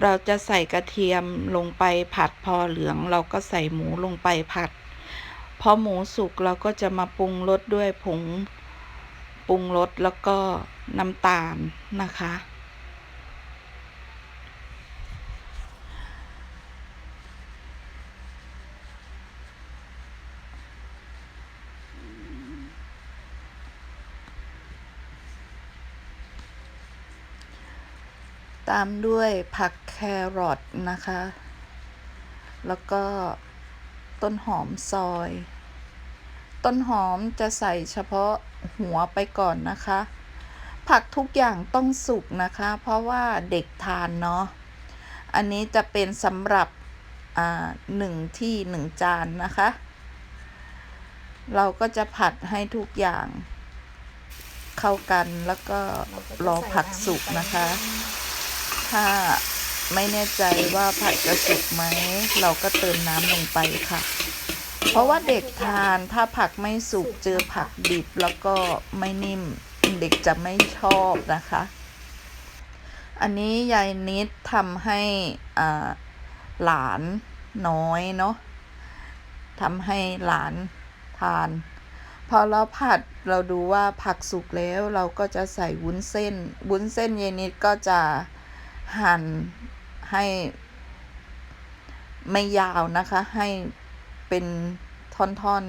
เราจะใส่กระเทียมลงไปผัดพอเหลือง เราก็ใส่หมูลงไปผัด พอหมูสุกเราก็จะมาปรุงรสด้วยผงปรุงรสแล้วก็น้ำตาลนะคะ ตามด้วยผักแครอทนะคะ แล้วก็ต้นหอมซอย ต้นหอมจะใส่เฉพาะหัวไปก่อนนะคะ ผักทุกอย่างต้องสุกนะคะ เพราะว่าเด็กทานเนาะ อันนี้จะเป็นสำหรับหนึ่งที่หนึ่งจานนะคะ เราก็จะผัดให้ทุกอย่างเข้ากันแล้วก็รอผักสุกนะคะ ถ้าไม่แน่ใจว่าผัดจะสุกไหม เราก็เติมน้ำลงไปค่ะ เพราะว่าเด็กทานถ้าผักไม่สุกเจอผักดิบแล้วก็ไม่นิ่มเด็กจะไม่ชอบนะคะ อันนี้ยายนิดทำให้อ่าหลานน้อยเนาะทำให้หลานทาน พอเราผัดเราดูว่าผักสุกแล้วเราก็จะใส่วุ้นเส้น วุ้นเส้นยายนิดก็จะ หั่นให้ไม่ยาวนะคะ ให้เป็นท่อน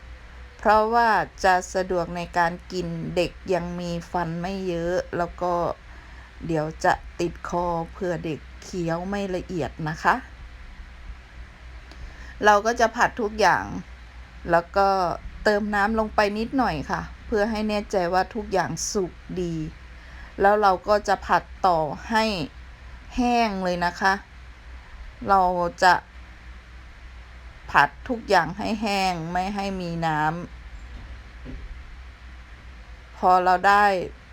ๆ เพราะว่าจะสะดวกในการกินเด็กยังมีฟันไม่เยอะ แล้วก็เดี๋ยวจะติดคอเผื่อเด็กเคี้ยวไม่ละเอียดนะคะ เราก็จะผัดทุกอย่าง แล้วก็เติมน้ำลงไปนิดหน่อยค่ะ เพื่อให้แน่ใจว่าทุกอย่างสุกดี แล้วเราก็จะผัดต่อให้แห้งเลยนะคะ เราจะ ผัดทุกอย่างให้แห้งไม่ให้มีน้ำพอเราได้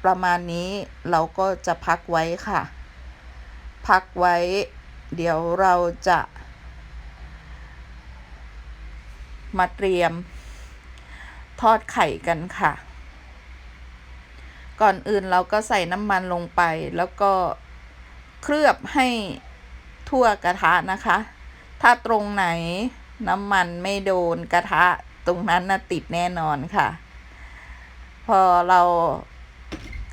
ประมาณนี้เราก็จะพักไว้ค่ะ พักไว้ เดี๋ยวเราจะ มาเตรียมทอดไข่กันค่ะ ก่อนอื่นเราก็ใส่น้ำมันลงไป แล้วก็เคลือบให้ทั่วกระทะนะคะ ถ้าตรงไหนน้ำมันไม่โดนกระทะตรงนั้นนะติดแน่นอนค่ะ พอเรา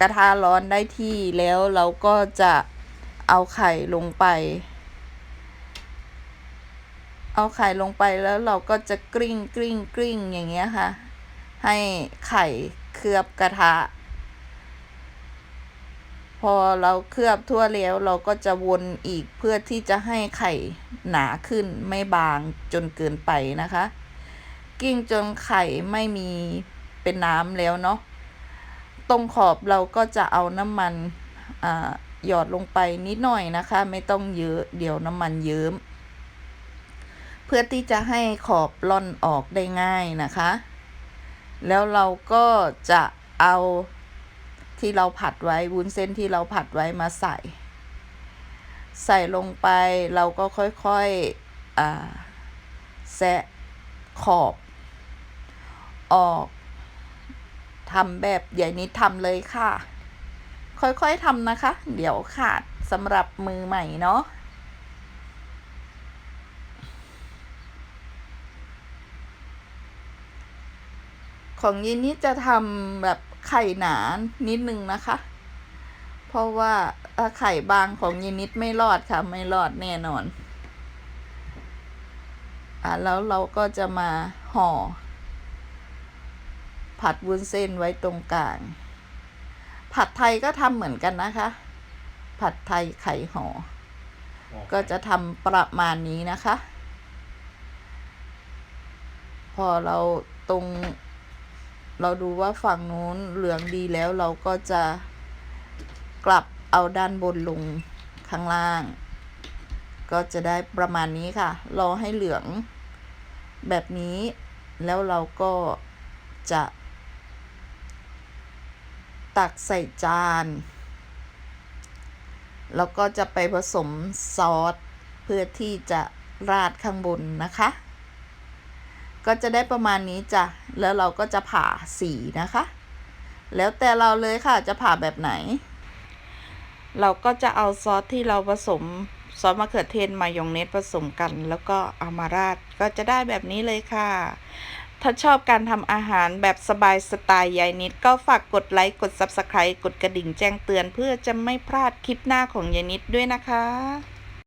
กระทะร้อนได้ที่แล้วเราก็จะเอาไข่ลงไป เอาไข่ลงไปแล้วเราก็จะกริ้งกริ้งกริ้งอย่างเงี้ยค่ะ ให้ไข่เคลือบกระทะ พอเราเคลือบทั่วแล้วเราก็จะวนอีกเพื่อที่จะให้ไข่หนาขึ้นไม่บางจนเกินไปนะคะ กิ้งจนไข่ไม่มีเป็นน้ำแล้วเนาะตรงขอบเราก็จะเอาน้ำมันอ่าหยอดลงไปนิดหน่อยนะคะ ไม่ต้องเยอะเดี๋ยวน้ำมันเยิ้ม เพื่อที่จะให้ขอบล่อนออกได้ง่ายนะคะ แล้วเราก็จะเอา ที่เราผัดไว้วุ้นเส้นที่เราผัดไว้มาใส่ ใส่ลงไปเราก็ค่อยๆอ่าแซะขอบ ออกทำแบบใหญ่นี้ทำเลยค่ะ ค่อยๆทำนะคะ เดี๋ยวขาดสำหรับมือใหม่เนาะของยินนี้จะทำแบบ ไข่หนานิดนึงนะคะ เพราะว่าไข่บางของยินนิดไม่รอดค่ะ ไม่รอดแน่นอน อะแล้วเราก็จะมาห่อ ผัดวุ้นเส้นไว้ตรงกลาง ผัดไทยก็ทำเหมือนกันนะคะ ผัดไทยไข่ห่อ ก็จะทำประมาณนี้นะคะ พอเราตรง เราดูว่าฝั่งนู้นเหลืองดีแล้วเราก็จะกลับเอาด้านบนลงข้างล่าง ก็จะได้ประมาณนี้ค่ะ รอให้เหลืองแบบนี้ แล้วเราก็จะ ตักใส่จาน แล้วก็จะไปผสมซอส เพื่อที่จะราดข้างบนนะคะ ก็จะได้ประมาณนี้จ้ะ แล้วเราก็จะผ่าสีนะคะ แล้วแต่เราเลยค่ะจะผ่าแบบไหน เราก็จะเอาซอสที่เราผสมซอสมะเขือเทศมายองเนสผสมกัน แล้วก็เอามาราดก็จะได้แบบนี้เลยค่ะ ถ้าชอบการทำอาหารแบบสบายสไตล์ยายนิด ก็ฝากกดไลค์กด Subscribe กดกระดิ่งแจ้งเตือน เพื่อจะไม่พลาดคลิปหน้าของยายนิดด้วยนะคะ